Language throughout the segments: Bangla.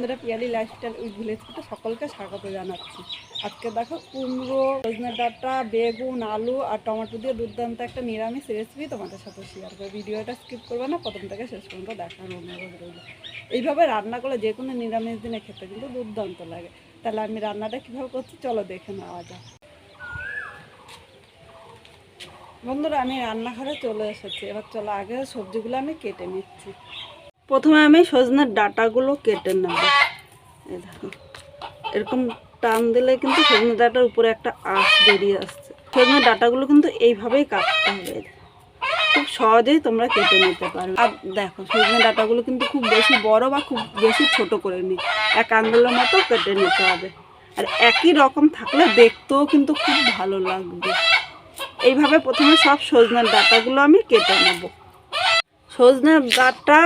বন্ধুরা পিয়ালি লাইফস্টাইল উইথ ভিলেজ থেকে সকলকে স্বাগত জানাচ্ছি। আজকে দেখো কুমড়ো, সজনে ডাঁটা, বেগুন, আলু আর টমেটো দিয়ে দুর্দান্ত একটা নিরামিষ রেসিপি তোমাদের সাথে শেয়ার করব। ভিডিওটা স্কিপ করবে না, প্রথম থেকে শেষ পর্যন্ত দেখার অনুরোধ রইল। এইভাবে রান্না করলে যে কোনো নিরামিষ দিনে খেতে কিন্তু দুর্দান্ত লাগে। তাহলে আমি রান্নাটা কীভাবে করছি চলো দেখে নেওয়া যাক। বন্ধুরা, আমি রান্নাঘরে চলে এসেছি। এবার চলো আগে সবজিগুলো আমি কেটে নিচ্ছি। প্রথমে আমি সজনের ডাটাগুলো কেটে নেব। এরকম টান দিলে কিন্তু সজনে ডাটার উপরে একটা আঁশ বেরিয়ে আসছে। সজনের ডাটাগুলো কিন্তু এইভাবেই কাটতে হবে। খুব সহজেই তোমরা কেটে নিতে পারবে। আর দেখো সজনে ডাটাগুলো কিন্তু খুব বেশি বড় বা খুব বেশি ছোট করে নি। এক আঙ্গুলের মতো কেটে নিতে হবে। আর একই রকম থাকলে দেখতেও কিন্তু খুব ভালো লাগবে। এইভাবে প্রথমে সব সজনের ডাটাগুলো আমি কেটে নেব। সজনে ডাঁটা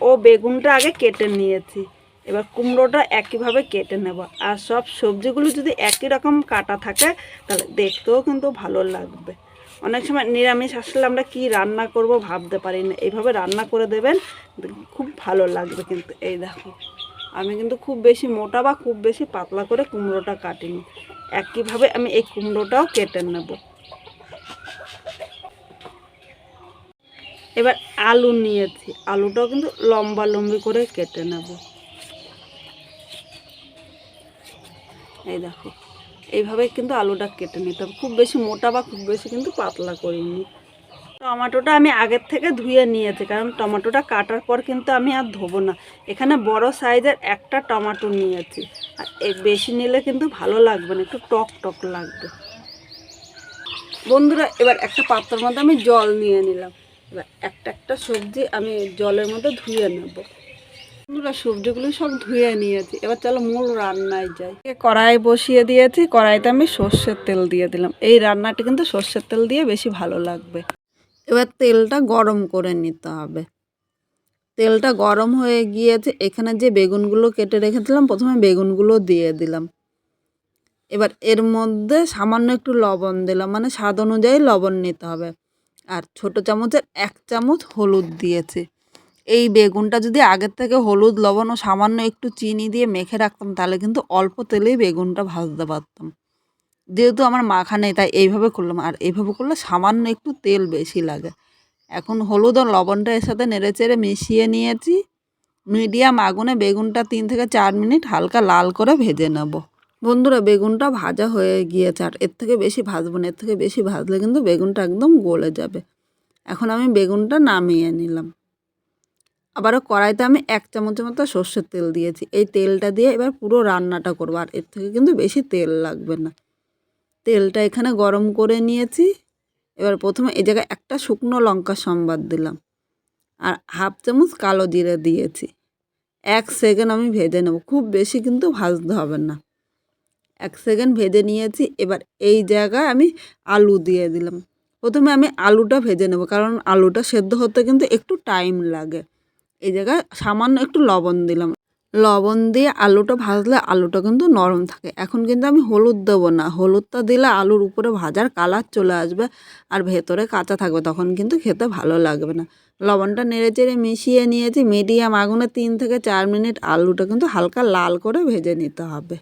ও বেগুনটা আগে কেটে নিয়েছি। এবার কুমড়োটা একইভাবে কেটে নেব। আর সব সবজিগুলো যদি একই রকম কাটা থাকে, তাহলে দেখতেও কিন্তু ভালো লাগবে। অনেক সময় নিরামিষ আসলে আমরা কি রান্না করব ভাবতে পারি না। এইভাবে রান্না করে দেবেন, খুব ভালো লাগবে কিন্তু। এই দেখো, আমি কিন্তু খুব বেশি মোটা বা খুব বেশি পাতলা করে কুমড়োটা কাটিনি। একইভাবে আমি এই কুমড়োটাও কেটে নেব। এবার আলু নিয়েছি। আলুটাও কিন্তু লম্বা লম্বি করে কেটে নেব। এই দেখো, এইভাবে কিন্তু আলুটা কেটে নিতে হবে। খুব বেশি মোটা বা খুব বেশি কিন্তু পাতলা করিনি। টমেটোটা আমি আগের থেকে ধুয়ে নিয়েছি, কারণ টমেটোটা কাটার পর কিন্তু আমি আর ধোবো না। এখানে বড় সাইজের একটা টমেটো নিয়েছি, আর বেশি নিলে কিন্তু ভালো লাগবে না, একটু টক টক লাগবে। বন্ধুরা, এবার একটা পাত্রের মধ্যে আমি জল নিয়ে নিলাম। এবার একটা একটা সবজি আমি জলের মধ্যে ধুয়ে নেব। সবজিগুলো সব ধুয়ে নিয়েছি। এবার চলো মূল রান্নায় বসিয়ে দিয়েছি, কড়াইতে আমি সর্ষের তেল দিয়ে দিলাম। এই কিন্তু সর্ষের তেল দিয়ে বেশি ভালো লাগবে। এবার তেলটা গরম করে নিতে হবে। তেলটা গরম হয়ে গিয়েছে, এখানে যে বেগুনগুলো কেটে রেখেছিলাম, প্রথমে বেগুনগুলো দিয়ে দিলাম। এবার এর মধ্যে সামান্য একটু লবণ দিলাম মানে স্বাদ অনুযায়ী লবণ নিতে হবে। আর ছোট চামচের এক চামচ হলুদ দিয়েছি। এই বেগুনটা যদি আগের থেকে হলুদ, লবণ ও সামান্য একটু চিনি দিয়ে মেখে রাখতাম, তাহলে কিন্তু অল্প তেলেই বেগুনটা ভাজতে পারতাম। যেহেতু আমার মাখা নেই, তাই এইভাবে করলাম। আর এইভাবে করলে সামান্য একটু তেল বেশি লাগে। এখন হলুদ ও লবণটা এর সাথে নেড়ে চেড়ে মিশিয়ে নিয়েছি। মিডিয়াম আগুনে বেগুনটা তিন থেকে চার মিনিট হালকা লাল করে ভেজে নেব। বন্ধুরা, বেগুনটা ভাজা হয়ে গিয়েছে, আর এর থেকে বেশি ভাজবো না। এর থেকে বেশি ভাজলে কিন্তু বেগুনটা একদম গলে যাবে। এখন আমি বেগুনটা নামিয়ে নিলাম। আবারও কড়াইতে আমি এক চামচের মতো সর্ষের তেল দিয়েছি। এই তেলটা দিয়ে এবার পুরো রান্নাটা করব, আর এর থেকে কিন্তু বেশি তেল লাগবে না। তেলটা এখানে গরম করে নিয়েছি। এবার প্রথমে এই জায়গায় একটা শুকনো লঙ্কা সম্বাদ দিলাম। আর হাফ চামচ কালো জিরে দিয়েছি। এক সেকেন্ড আমি ভেজে নেব, খুব বেশি কিন্তু ভাজতে হবে না। এক সেকেন্ড ভেজে নিয়েছি, এবার এই জায়গায় আমি আলু দিয়ে দিলাম। প্রথমে আমি আলুটা ভেজে নেব, কারণ আলুটা সেদ্ধ হতে কিন্তু একটু টাইম লাগে। এই জায়গায় সামান্য একটু লবণ দিলাম। লবণ দিয়ে আলুটা ভাজলে আলুটা কিন্তু নরম থাকে। এখন কিন্তু আমি হলুদ দেবো না। হলুদটা দিলে আলুর উপরে ভাজার কালার চলে আসবে আর ভেতরে কাঁচা থাকবে, তখন কিন্তু খেতে ভালো লাগবে না। লবণটা নেড়ে চেড়ে মিশিয়ে নিয়েছি। মিডিয়াম আগুনে তিন থেকে চার মিনিট আলুটা কিন্তু হালকা লাল করে ভেজে নিতে হবে।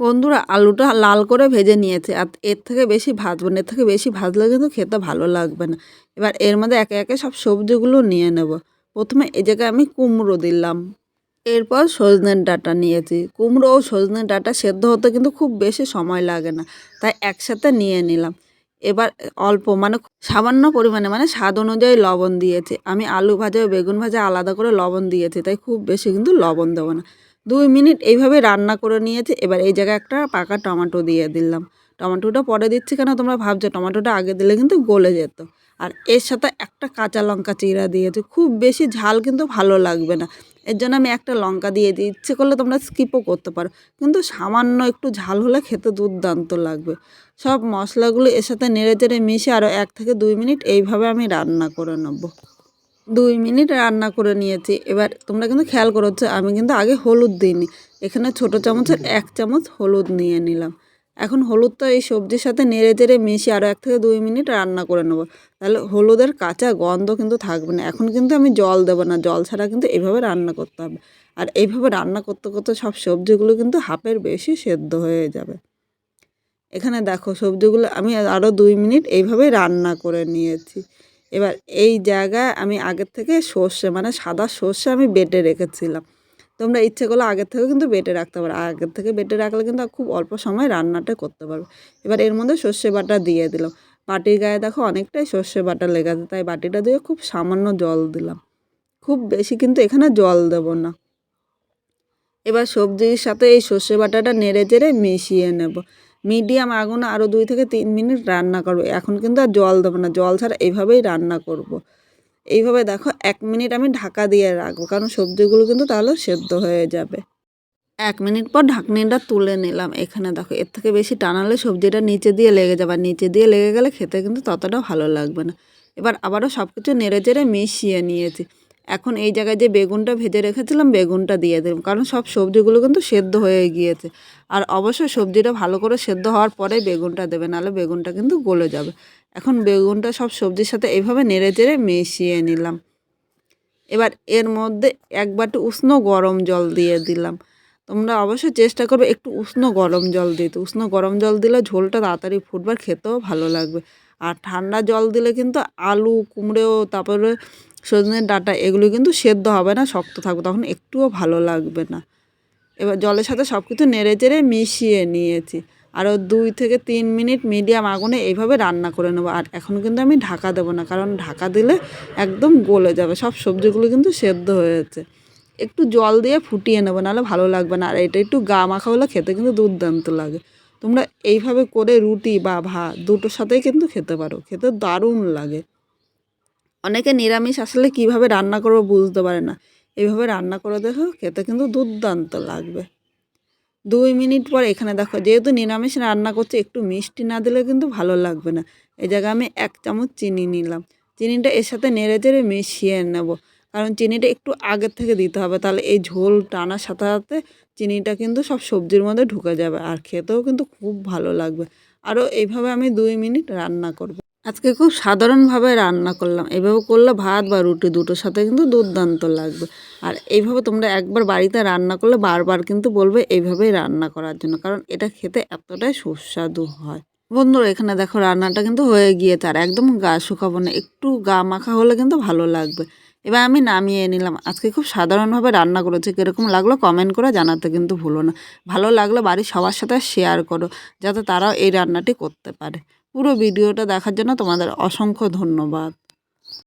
বন্ধুরা, আলুটা লাল করে ভেজে নিয়েছে। আর এর থেকে বেশি ভাজবো না। এর থেকে বেশি ভাজলে কিন্তু খেতে ভালো লাগবে না। এবার এর মধ্যে একে একে সব সবজিগুলো নিয়ে নেব। প্রথমে এই জায়গায় আমি কুমড়ো দিলাম। এরপর সজনের ডাটা নিয়েছি। কুমড়ো ও সজনের ডাটা সেদ্ধ হতে কিন্তু খুব বেশি সময় লাগে না, তাই একসাথে নিয়ে নিলাম। এবার অল্প মানে সামান্য পরিমাণে মানে স্বাদ অনুযায়ী লবণ দিয়েছি। আমি আলু ভাজা ও বেগুন ভাজা আলাদা করে লবণ দিয়েছি, তাই খুব বেশি কিন্তু লবণ দেবো না। দুই মিনিট এইভাবে রান্না করে নিয়েছি। এবার এই জায়গায় একটা পাকা টমেটো দিয়ে দিলাম। টমেটোটা পরে দিচ্ছি কেন তোমরা ভাবছ? টমেটোটা আগে দিলে কিন্তু গলে যেত। আর এর সাথে একটা কাঁচা লঙ্কা চিরা দিয়েছি। খুব বেশি ঝাল কিন্তু ভালো লাগবে না। এর জন্য আমি একটা লঙ্কা দিয়ে দিই। ইচ্ছে করলে তোমরা স্কিপও করতে পারো। কিন্তু সামান্য একটু ঝাল হলে খেতে দুর্দান্ত লাগবে। সব মশলাগুলো এর সাথে নেড়ে চেড়ে মিশে আরও এক থেকে দুই মিনিট এইভাবে আমি রান্না করে নেব। দুই মিনিট রান্না করে নিয়েছি। এবার তোমরা কিন্তু খেয়াল করছ, আমি কিন্তু আগে হলুদ দিইনি। এখানে ছোট চামচের এক চামচ হলুদ নিয়ে নিলাম। এখন হলুদটা এই সবজির সাথে নেড়ে চেড়ে মিশিয়ে আরও এক থেকে দুই মিনিট রান্না করে নেব। তাহলে হলুদের কাঁচা গন্ধ কিন্তু থাকবে না। এখন কিন্তু আমি জল দেবো না। জল ছাড়া কিন্তু এইভাবে রান্না করতে হবে। আর এইভাবে রান্না করতে করতে সব সবজিগুলো কিন্তু হাফের বেশি সেদ্ধ হয়ে যাবে। এখানে দেখো সবজিগুলো আমি আরও দুই মিনিট এইভাবেই রান্না করে নিয়েছি। এবার এই জায়গায় আমি আগের থেকে সর্ষে মানে সাদা সর্ষে আমি বেটে রেখেছিলাম। তোমরা ইচ্ছে করলে আগের থেকেও কিন্তু বেটে রাখতে পারো। আগের থেকে বেটে রাখলে কিন্তু খুব অল্প সময় রান্নাটা করতে পারবে। এবার এর মধ্যে সর্ষে বাটা দিয়ে দিলাম বাটির গায়ে দেখো অনেকটাই সর্ষে বাটা লেগে আছে, তাই বাটিটা দিয়ে খুব সামান্য জল দিলাম। খুব বেশি কিন্তু এখানে জল দেব না। এবার সবজির সাথে এই সর্ষে বাটাটা নেড়ে চেড়ে মিশিয়ে নেব। মিডিয়াম আগুনে আরও দুই থেকে তিন মিনিট রান্না করব। এখন কিন্তু আর জল দেবো না, জল ছাড়া এইভাবেই রান্না করব। এইভাবে দেখো, এক মিনিট আমি ঢাকা দিয়ে রাখব, কারণ সবজিগুলো কিন্তু তাহলে সেদ্ধ হয়ে যাবে। এক মিনিট পর ঢাকনিটা তুলে নিলাম। এখানে দেখো, এর থেকে বেশি টানালে সবজিটা নিচে দিয়ে লেগে যাবে, আর নিচে দিয়ে লেগে গেলে খেতে কিন্তু ততটা ভালো লাগবে না। এবার আবারও সব কিছু নেড়ে চেড়ে মিশিয়ে নিয়েছি। এখন এই জায়গায় যে বেগুনটা ভেজে রেখেছিলাম, বেগুনটা দিয়ে দিলাম। কারণ সব সবজিগুলো কিন্তু সেদ্ধ হয়ে গিয়েছে। আর অবশ্যই সবজিটা ভালো করে সেদ্ধ হওয়ার পরে বেগুনটা দেবে, নাহলে বেগুনটা কিন্তু গলে যাবে। এখন বেগুনটা সব সবজির সাথে এইভাবে নেড়ে চেড়ে মিশিয়ে নিলাম। এবার এর মধ্যে এক বাটি উষ্ণ গরম জল দিয়ে দিলাম। তোমরা অবশ্যই চেষ্টা করবে একটু উষ্ণ গরম জল দিতে। উষ্ণ গরম জল দিলে ঝোলটা তাড়াতাড়ি ফুটবার খেতেও ভালো লাগবে। আর ঠান্ডা জল দিলে কিন্তু আলু কুমড়েও তারপরে সজনের ডাঁটা, এগুলো কিন্তু সেদ্ধ হবে না, শক্ত থাকবে, তখন একটুও ভালো লাগবে না। এবার জলের সাথে সব কিছু নেড়ে চেড়ে মিশিয়ে নিয়েছি। আরও দুই থেকে তিন মিনিট মিডিয়াম আগুনে এইভাবে রান্না করে নেব, আর এখন কিন্তু আমি ঢাকা দেবো না, কারণ ঢাকা দিলে একদম গলে যাবে, সব সবজিগুলো কিন্তু সেদ্ধ হয়েছে। একটু জল দিয়ে ফুটিয়ে নেব, নাহলে ভালো লাগবে না, আর এটা একটু গা মাখা হলে খেতে কিন্তু দুর্দান্ত লাগে। তোমরা এইভাবে করে রুটি বা ভাত দুটোর সাথেই কিন্তু খেতে পারো। খেতে দারুণ লাগে। অনেকে নিরামিষ আসলে কীভাবে রান্না করব বুঝতে পারে না। এইভাবে রান্না করে দেখো খেতে কিন্তু দুর্দান্ত লাগবে। দুই মিনিট পর এখানে দেখো, যেহেতু নিরামিষ রান্না করছে, একটু মিষ্টি না দিলে কিন্তু ভালো লাগবে না। এই জায়গায় আমি এক চামচ চিনি নিলাম। চিনিটা এর সাথে নেড়ে চেড়ে মিশিয়ে নেব। কারণ চিনিটা একটু আগের থেকে দিতে হবে। তাহলে এই ঝোল টানার সাথে সাথে চিনিটা কিন্তু সব সবজির মধ্যে ঢুকে যাবে আর খেতেও কিন্তু খুব ভালো লাগবে। আরও এইভাবে আমি দুই মিনিট রান্না করব। আজকে খুব সাধারণভাবে রান্না করলাম। এইভাবে করলে ভাত বা রুটি দুটোর সাথে কিন্তু দুর্দান্ত লাগবে। আর এইভাবে তোমরা একবার বাড়িতে রান্না করলে বারবার কিন্তু বলবে এইভাবেই রান্না করার জন্য, কারণ এটা খেতে এতটাই সুস্বাদু হয়। বন্ধুরা, এখানে দেখো রান্নাটা কিন্তু হয়ে গিয়েছে। আর একদম গা শুকাবো না। একটু গা মাখা হলে কিন্তু ভালো লাগবে। এবার আমি নামিয়ে নিলাম। আজকে খুব সাধারণভাবে রান্না করেছি, কীরকম লাগল কমেন্ট করে জানাতে কিন্তু ভুলো না। ভালো লাগলে বাড়ির সবার সাথে শেয়ার করো, যাতে তারাও এই রান্নাটি করতে পারে। পুরো ভিডিওটা দেখার জন্য তোমাদের অসংখ্য ধন্যবাদ।